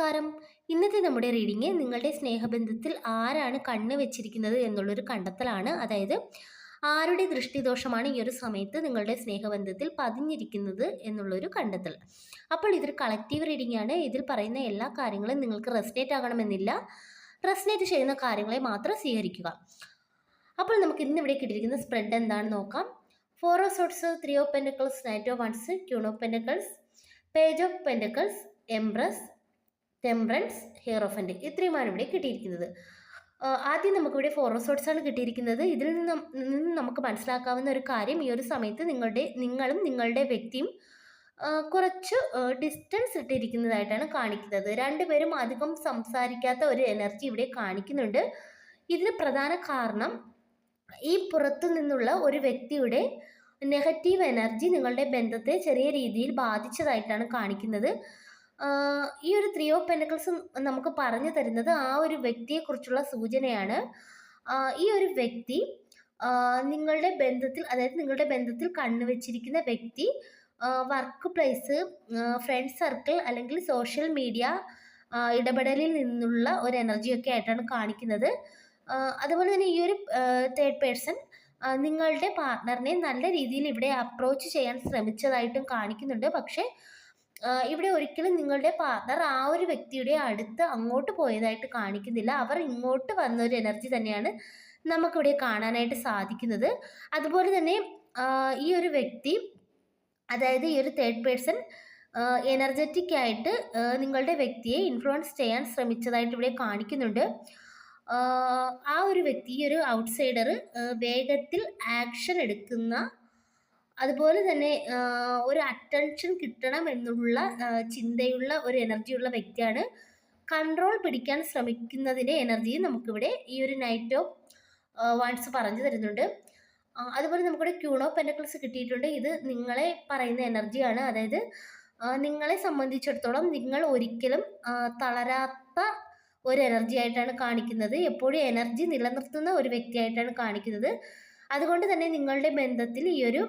നമസ്കാരം. ഇന്നത്തെ നമ്മുടെ റീഡിങ് നിങ്ങളുടെ സ്നേഹബന്ധത്തിൽ ആരാണ് കണ്ണ് വെച്ചിരിക്കുന്നത് എന്നുള്ളൊരു കണ്ടെത്തലാണ്. അതായത് ആരുടെ ദൃഷ്ടിദോഷമാണ് ഈ ഒരു സമയത്ത് നിങ്ങളുടെ സ്നേഹബന്ധത്തിൽ പതിഞ്ഞിരിക്കുന്നത് എന്നുള്ളൊരു കണ്ടെത്തൽ. അപ്പോൾ ഇതൊരു കളക്റ്റീവ് റീഡിംഗ് ആണ്. ഇതിൽ പറയുന്ന എല്ലാ കാര്യങ്ങളും നിങ്ങൾക്ക് റെസ്നേറ്റ് ആകണമെന്നില്ല. റെസ്നേറ്റ് ചെയ്യുന്ന കാര്യങ്ങളെ മാത്രം സ്വീകരിക്കുക. അപ്പോൾ നമുക്ക് ഇന്ന് ഇവിടെ കിട്ടിയിരിക്കുന്ന സ്പ്രെഡ് എന്താണെന്ന് നോക്കാം. Four of swords three of pentacles knight of wands queen of pentacles page of pentacles empress temperance hierophant ഇത്രയുമാണ് ഇവിടെ കിട്ടിയിരിക്കുന്നത്. ആദ്യം നമുക്കിവിടെ ഫോർ റിസോർട്ട്സാണ് ആണ് കിട്ടിയിരിക്കുന്നത്. ഇതിൽ നിന്ന് നിന്ന് നമുക്ക് മനസ്സിലാക്കാവുന്ന ഒരു കാര്യം ഈ ഒരു സമയത്ത് നിങ്ങളുടെ നിങ്ങളും നിങ്ങളുടെ വ്യക്തിയും കുറച്ച് ഡിസ്റ്റൻസ് ഇട്ടിരിക്കുന്നതായിട്ടാണ് കാണിക്കുന്നത്. രണ്ടുപേരും അധികം സംസാരിക്കാത്ത ഒരു എനർജി ഇവിടെ കാണിക്കുന്നുണ്ട്. ഇതിന് പ്രധാന കാരണം ഈ പുറത്തു നിന്നുള്ള ഒരു വ്യക്തിയുടെ നെഗറ്റീവ് എനർജി നിങ്ങളുടെ ബന്ധത്തെ ചെറിയ രീതിയിൽ ബാധിച്ചതായിട്ടാണ് കാണിക്കുന്നത്. ഈ ഒരു ത്രീ ഓഫ് പെൻഡക്കിൾസ് നമുക്ക് പറഞ്ഞു തരുന്നത് ആ ഒരു വ്യക്തിയെക്കുറിച്ചുള്ള സൂചനയാണ്. ഈ ഒരു വ്യക്തി നിങ്ങളുടെ ബന്ധത്തിൽ അതായത് നിങ്ങളുടെ ബന്ധത്തിൽ കണ്ണുവെച്ചിരിക്കുന്ന വ്യക്തി വർക്ക് പ്ലേസ് ഫ്രണ്ട് സർക്കിൾ അല്ലെങ്കിൽ സോഷ്യൽ മീഡിയ ഇടപെടലിൽ നിന്നുള്ള ഒരു എനർജിയൊക്കെ ആയിട്ടാണ് കാണിക്കുന്നത്. അതുപോലെ തന്നെ ഈ ഒരു തേർഡ് പേഴ്സൺ നിങ്ങളുടെ പാർട്ട്ണറിനെ നല്ല രീതിയിൽ ഇവിടെ അപ്രോച്ച് ചെയ്യാൻ ശ്രമിച്ചതായിട്ടും കാണിക്കുന്നുണ്ട്. പക്ഷേ ഇവിടെ ഒരിക്കലും നിങ്ങളുടെ പാർട്ണർ ആ ഒരു വ്യക്തിയുടെ അടുത്ത് അങ്ങോട്ട് പോയതായിട്ട് കാണിക്കുന്നില്ല. അവർ ഇങ്ങോട്ട് വന്ന ഒരു എനർജി തന്നെയാണ് നമുക്കിവിടെ കാണാനായിട്ട് സാധിക്കുന്നത്. അതുപോലെ തന്നെ ഈ ഒരു വ്യക്തി അതായത് ഈ ഒരു തേർഡ് പേഴ്സൺ എനർജറ്റിക് ആയിട്ട് നിങ്ങളുടെ വ്യക്തിയെ ഇൻഫ്ലുവൻസ് ചെയ്യാൻ ശ്രമിച്ചതായിട്ട് ഇവിടെ കാണിക്കുന്നുണ്ട്. ആ ഒരു വ്യക്തി ഒരു ഔട്ട്സൈഡർ വേഗത്തിൽ ആക്ഷൻ എടുക്കുന്ന അതുപോലെ തന്നെ ഒരു അറ്റൻഷൻ കിട്ടണം എന്നുള്ള ചിന്തയുള്ള ഒരു എനർജിയുള്ള വ്യക്തിയാണ്. കൺട്രോൾ പിടിക്കാൻ ശ്രമിക്കുന്നതിന്റെ എനർജി നമുക്കിവിടെ ഈ ഒരു നൈറ്റ് ഓഫ് വാൻസ് പറഞ്ഞു തരുന്നുണ്ട്. അതുപോലെ നമുക്കിവിടെ ക്യൂൺ ഓഫ് കിട്ടിയിട്ടുണ്ട്. ഇത് നിങ്ങളെ പറയുന്ന എനർജിയാണ് അതായത് നിങ്ങളെ സംബന്ധിച്ചിടത്തോളം നിങ്ങൾ ഒരിക്കലും തളരാത്ത ഒരു എനർജി ആയിട്ടാണ് കാണിക്കുന്നത്. എപ്പോഴും എനർജി നിലനിർത്തുന്ന ഒരു വ്യക്തിയായിട്ടാണ് കാണിക്കുന്നത്. അതുകൊണ്ട് തന്നെ നിങ്ങളുടെ ബന്ധത്തിൽ ഈ ഒരു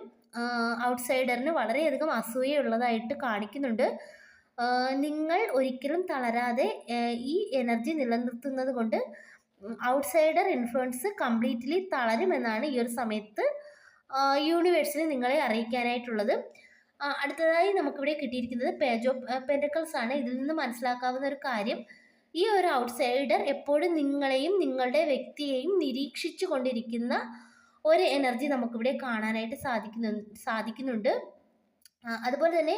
ഔട്ട്സൈഡറിന് വളരെയധികം അസൂയുള്ളതായിട്ട് കാണിക്കുന്നുണ്ട്. നിങ്ങൾ ഒരിക്കലും തളരാതെ ഈ എനർജി നിലനിർത്തുന്നത് കൊണ്ട് ഔട്ട്സൈഡർ ഇൻഫ്ലുവൻസ് കംപ്ലീറ്റ്ലി തളരുമെന്നാണ് ഈ ഒരു സമയത്ത് യൂണിവേഴ്സിന് നിങ്ങളെ അറിയിക്കാനായിട്ടുള്ളത്. അടുത്തതായി നമുക്കിവിടെ കിട്ടിയിരിക്കുന്നത് പേജ് ഓഫ് പെൻഡക്കിൾസ് ആണ്. ഇതിൽ നിന്ന് മനസ്സിലാക്കാവുന്ന ഒരു കാര്യം ഈ ഒരു ഔട്ട്സൈഡർ എപ്പോഴും നിങ്ങളെയും നിങ്ങളുടെ വ്യക്തിയെയും നിരീക്ഷിച്ചു കൊണ്ടിരിക്കുന്ന ഒരു എനർജി നമുക്കിവിടെ കാണാനായിട്ട് സാധിക്കുന്നു സാധിക്കുന്നുണ്ട്. അതുപോലെ തന്നെ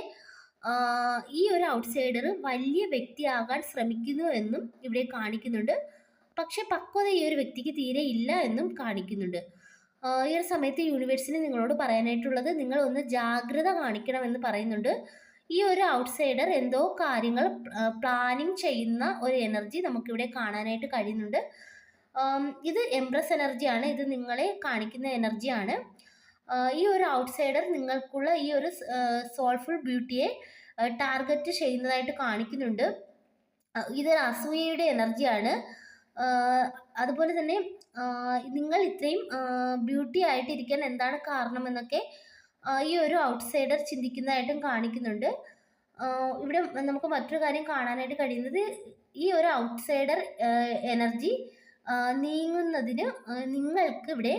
ഈ ഒരു ഔട്ട്സൈഡർ വലിയ വ്യക്തിയാകാൻ ശ്രമിക്കുന്നു എന്നും ഇവിടെ കാണിക്കുന്നുണ്ട്. പക്ഷെ പക്വത ഈ ഒരു വ്യക്തിക്ക് തീരെ ഇല്ല എന്നും കാണിക്കുന്നുണ്ട്. ഈ ഒരു സമയത്ത് യൂണിവേഴ്സിന് നിങ്ങളോട് പറയാനായിട്ടുള്ളത് നിങ്ങൾ ഒന്ന് ജാഗ്രത കാണിക്കണമെന്ന് പറയുന്നുണ്ട്. ഈ ഒരു ഔട്ട്സൈഡർ എന്തോ കാര്യങ്ങൾ പ്ലാനിങ് ചെയ്യുന്ന ഒരു എനർജി നമുക്കിവിടെ കാണാനായിട്ട് കഴിയുന്നുണ്ട്. ഇത് എംപ്രസ് എനർജിയാണ് ഇത് നിങ്ങളെ കാണിക്കുന്ന എനർജിയാണ് ഈ ഒരു ഔട്ട്സൈഡർ നിങ്ങൾക്കുള്ള ഈ ഒരു സോൾഫുൾ ബ്യൂട്ടിയെ ടാർഗറ്റ് ചെയ്യുന്നതായിട്ട് കാണിക്കുന്നുണ്ട്. ഇതൊരു അസൂയയുടെ എനർജിയാണ് അതുപോലെ തന്നെ നിങ്ങൾ ഇത്രയും ബ്യൂട്ടി ആയിട്ടിരിക്കാൻ എന്താണ് കാരണമെന്നൊക്കെ ഈ ഒരു ഔട്ട്സൈഡർ ചിന്തിക്കുന്നതായിട്ടും കാണിക്കുന്നുണ്ട്. ഇവിടെ നമുക്ക് മറ്റൊരു കാര്യം കാണാനായിട്ട് കഴിയുന്നത് ഈ ഒരു ഔട്ട്സൈഡർ എനർജി നീങ്ങുന്നതിന് നിങ്ങൾക്ക് ഇവിടെ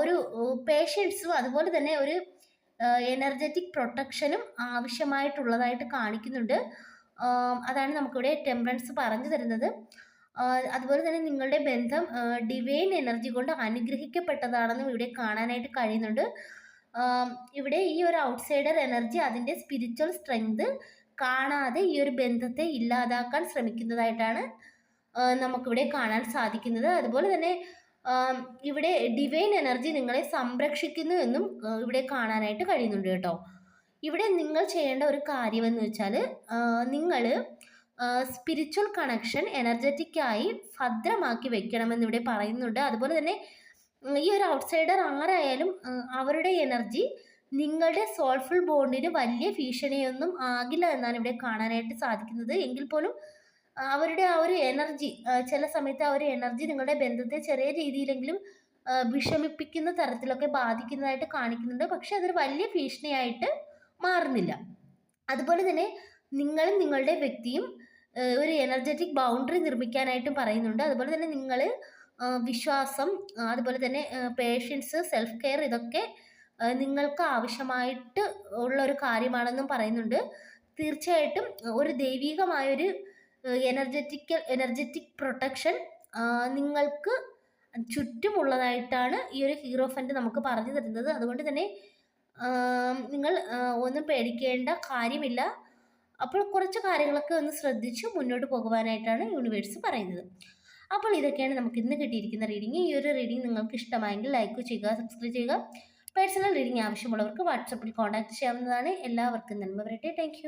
ഒരു പേഷ്യൻസും അതുപോലെ തന്നെ ഒരു എനർജറ്റിക് പ്രൊട്ടക്ഷനും ആവശ്യമായിട്ടുള്ളതായിട്ട് കാണിക്കുന്നുണ്ട്. അതാണ് നമുക്കിവിടെ ടെമ്പറൻസ് പറഞ്ഞു തരുന്നത്. അതുപോലെ തന്നെ നിങ്ങളുടെ ബന്ധം ഡിവൈൻ എനർജി കൊണ്ട് അനുഗ്രഹിക്കപ്പെട്ടതാണെന്നും ഇവിടെ കാണാനായിട്ട് കഴിയുന്നുണ്ട്. ഇവിടെ ഈ ഒരു ഔട്ട്സൈഡർ എനർജി അതിന്റെ സ്പിരിച്വൽ സ്ട്രെങ്ത് കാണാതെ ഈ ഒരു ബന്ധത്തെ ഇല്ലാതാക്കാൻ ശ്രമിക്കുന്നതായിട്ടാണ് നമുക്കിവിടെ കാണാൻ സാധിക്കുന്നത്. അതുപോലെ തന്നെ ഇവിടെ ഡിവൈൻ എനർജി നിങ്ങളെ സംരക്ഷിക്കുന്നു എന്നും ഇവിടെ കാണാനായിട്ട് കഴിയുന്നുണ്ട് കേട്ടോ. ഇവിടെ നിങ്ങൾ ചെയ്യേണ്ട ഒരു കാര്യമെന്ന് വെച്ചാൽ നിങ്ങൾ സ്പിരിച്വൽ കണക്ഷൻ എനർജറ്റിക്കായി ഭദ്രമാക്കി വെക്കണമെന്ന് ഇവിടെ പറയുന്നുണ്ട്. അതുപോലെ തന്നെ ഈ ഒരു ഔട്ട്സൈഡർ ആരായാലും അവരുടെ എനർജി നിങ്ങളുടെ സോൾഫുൾ ബോണ്ടിന് വലിയ ഭീഷണിയൊന്നും ആകില്ല എന്നാണ് ഇവിടെ കാണാനായിട്ട് സാധിക്കുന്നത്. എങ്കിൽ പോലും അവരുടെ ആ ഒരു എനർജി ചില സമയത്ത് ആ ഒരു എനർജി നിങ്ങളുടെ ബന്ധത്തെ ചെറിയ രീതിയിലെങ്കിലും വിഷമിപ്പിക്കുന്ന തരത്തിലൊക്കെ ബാധിക്കുന്നതായിട്ട് കാണിക്കുന്നുണ്ട്. പക്ഷെ അതൊരു വലിയ ഭീഷണിയായിട്ട് മാറുന്നില്ല. അതുപോലെ തന്നെ നിങ്ങളും നിങ്ങളുടെ വ്യക്തിയും ഒരു എനർജറ്റിക് ബൗണ്ടറി നിർമ്മിക്കാനായിട്ടും പറയുന്നുണ്ട്. അതുപോലെ തന്നെ നിങ്ങൾ വിശ്വാസം അതുപോലെ തന്നെ പേഷ്യൻസ് സെൽഫ് കെയർ ഇതൊക്കെ നിങ്ങൾക്ക് ആവശ്യമായിട്ട് ഉള്ള ഒരു കാര്യമാണെന്നും പറയുന്നുണ്ട്. തീർച്ചയായിട്ടും ഒരു ദൈവികമായൊരു എനർജറ്റിക്കൽ എനർജറ്റിക് പ്രൊട്ടക്ഷൻ നിങ്ങൾക്ക് ചുറ്റുമുള്ളതായിട്ടാണ് ഈ ഒരു ഹീറോ ഫണ്ട് നമുക്ക് പറഞ്ഞു തരുന്നത്. അതുകൊണ്ട് തന്നെ നിങ്ങൾ ഒന്നും പേടിക്കേണ്ട കാര്യമില്ല. അപ്പോൾ കുറച്ച് കാര്യങ്ങളൊക്കെ ഒന്ന് ശ്രദ്ധിച്ച് മുന്നോട്ട് പോകുവാനായിട്ടാണ് യൂണിവേഴ്സ് പറയുന്നത്. അപ്പോൾ ഇതൊക്കെയാണ് നമുക്ക് ഇന്ന് കിട്ടിയിരിക്കുന്ന റീഡിംഗ് ഈ ഒരു റീഡിംഗ് നിങ്ങൾക്ക് ഇഷ്ടമായെങ്കിൽ ലൈക്ക് ചെയ്യുക സബ്സ്ക്രൈബ് ചെയ്യുക. പേഴ്സണൽ റീഡിംഗ് ആവശ്യമുള്ളവർക്ക് വാട്സപ്പിൽ കോൺടാക്ട് ചെയ്യാവുന്നതാണ്. എല്ലാവർക്കും നന്മ വരട്ടെ. താങ്ക്